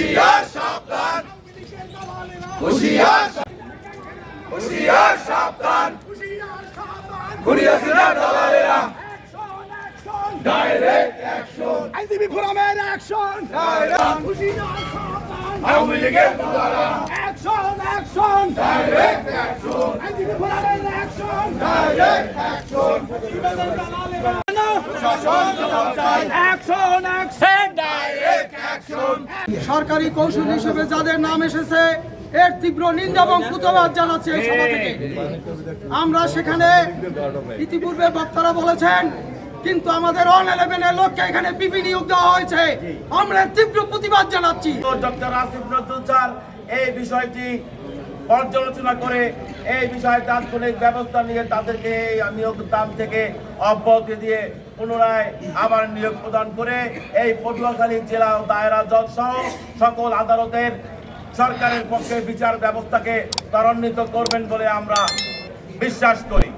Hoşiyar şaptan. Hoşiyar. Hoşiyar şaptan. Kuryasına dalalına. Direct action. Elde bir promen action. Direct. Hoşiyar şaptan. Avni Lig'e dalalına. Action, action. Direct action. Elde bir promen action. Direct action. Hoşiyar şaptan. Action, action. সরকারি কৌশল হিসেবে যাদের নাম এসেছে এর তীব্র নিন্দা এবং কুতবাদ জানাচ্ছে এই সভা থেকে। আমরা সেখানে ইতিপূর্বে বক্তারা বলেছেন কিন্তু আমাদের অন এলেভেনের লোককে এখানে পিপি নিয়োগ দেওয়া হয়েছে। আমরা তীব্র প্রতিবাদ জানাচ্ছি। ডক্টর আসিফ নজরুল এই বিষয়টি পর্যালোচনা করে এই বিষয়ে তাৎক্ষণিক ব্যবস্থা নিয়ে তাদেরকে নিয়োগ দাম থেকে অব্যাহতি দিয়ে পুনরায় আবার নিয়োগ প্রদান করে এই পটুয়াখালী জেলা ও দায়রা জজ সহ সকল আদালতের সরকারের পক্ষে বিচার ব্যবস্থাকে ত্বরান্বিত করবেন বলে আমরা বিশ্বাস করি।